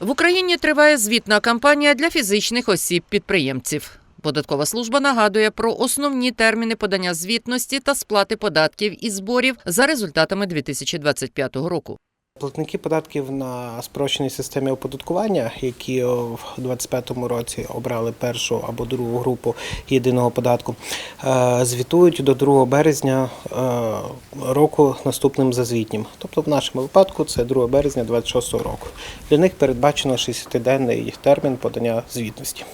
В Україні триває звітна кампанія для фізичних осіб-підприємців. Податкова служба нагадує про основні терміни подання звітності та сплати податків і зборів за результатами 2025 року. Платники податків на спрощеній системі оподаткування, які в 2025 році обрали першу або другу групу єдиного податку, е, звітують до 2 березня е, року наступним за звітнім. Тобто, в нашому випадку це 2 березня 2026 року. Для них передбачено 60-денний термін подання звітності.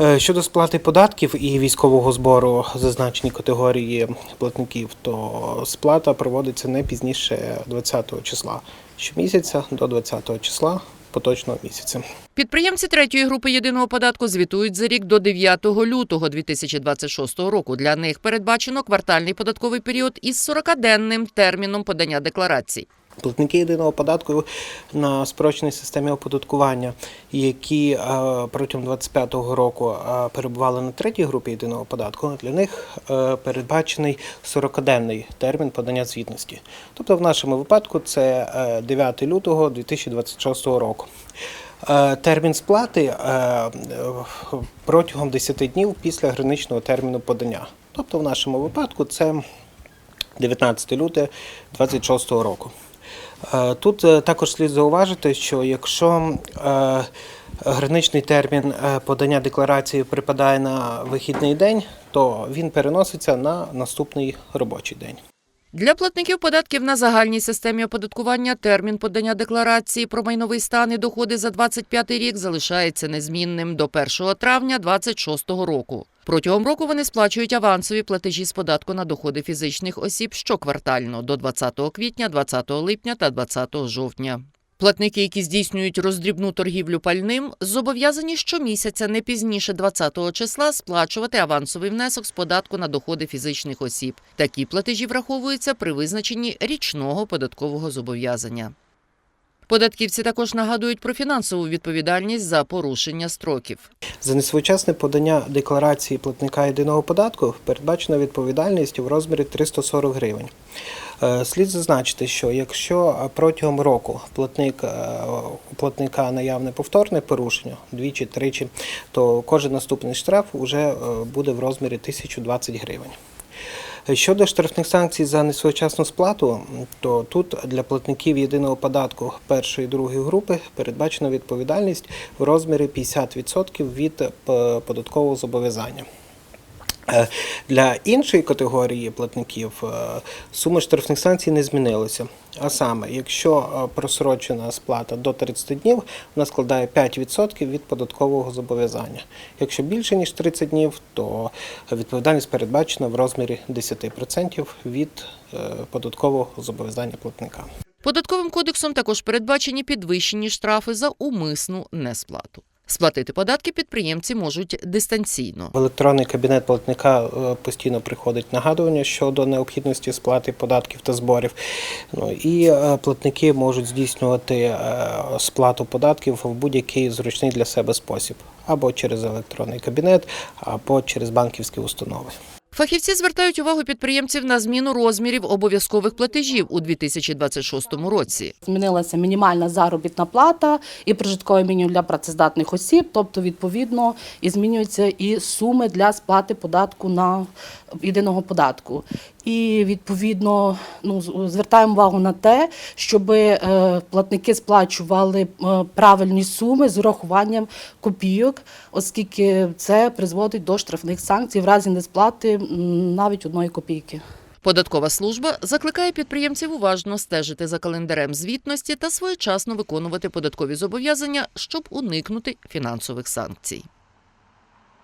Е, Щодо сплати податків і військового збору зазначені категорії платників, то сплата проводиться не пізніше 20 числа щомісяця до 20 числа поточного місяця. Підприємці третьої групи єдиного податку звітують за рік до 9 лютого 2026 року. Для них передбачено квартальний податковий період із 40-денним терміном подання декларацій. Платники єдиного податку на спрощеній системі оподаткування, які е, протягом 2025 року е, перебували на третій групі єдиного податку, для них е, передбачений 40-денний термін подання звітності. Тобто, в нашому випадку це е, 9 лютого 2026 року. Термін сплати протягом 10 днів після граничного терміну подання. Тобто, в нашому випадку це 19 лютого 2026 року. Е, Тут е, також слід зауважити, що якщо е, граничний термін подання декларації припадає на вихідний день, то він переноситься на наступний робочий день. Для платників податків на загальній системі оподаткування термін подання декларації про майновий стан і доходи за 25 рік залишається незмінним до 1 травня 2026 року. Протягом року вони сплачують авансові платежі з податку на доходи фізичних осіб щоквартально до 20 квітня, 20 липня та 20 жовтня. Платники, які здійснюють роздрібну торгівлю пальним, зобов'язані щомісяця не пізніше 20 числа сплачувати авансовий внесок з податку на доходи фізичних осіб. Такі платежі враховуються при визначенні річного податкового зобов'язання. Податківці також нагадують про фінансову відповідальність за порушення строків. За несвоєчасне подання декларації платника єдиного податку передбачена відповідальність в розмірі 340 гривень. Е, Слід зазначити, що якщо протягом року платник е, у платника наявне повторне порушення двічі, тричі, то кожен наступний штраф вже буде в розмірі 1020 гривень. Щодо штрафних санкцій за несвоєчасну сплату, то тут для платників єдиного податку першої і другої групи передбачена відповідальність в розмірі 50% від е, податкового зобов'язання. Е, Для іншої категорії платників е, сума штрафних санкцій не змінилася. А саме, якщо е, просрочена сплата до 30 днів, вона складає 5% від податкового зобов'язання. Якщо більше ніж 30 днів, то відповідальність передбачена в розмірі 10% від податкового зобов'язання платника. Податковим кодексом також передбачені підвищені штрафи за умисну несплату. Сплатити податки підприємці можуть дистанційно. В електронний кабінет платника е, постійно приходить нагадування щодо необхідності сплати податків та зборів. Ну і е, платники можуть здійснювати е, сплату податків в будь-який зручний для себе спосіб, або через електронний кабінет, або через банківські установи. Фахівці звертають увагу підприємців на зміну розмірів обов'язкових платежів у 2026 році. Змінилася мінімальна заробітна плата і прожиткове мінімум для працездатних осіб, тобто відповідно і змінюються і суми для сплати податку на єдиного податку. І відповідно ну, звертаємо увагу на те, щоб е, платники сплачували е, правильні суми з урахуванням копійок, оскільки це призводить до штрафних санкцій в разі несплати навіть одної копійки. Податкова служба закликає підприємців уважно стежити за календарем звітності та своєчасно виконувати податкові зобов'язання, щоб уникнути фінансових санкцій.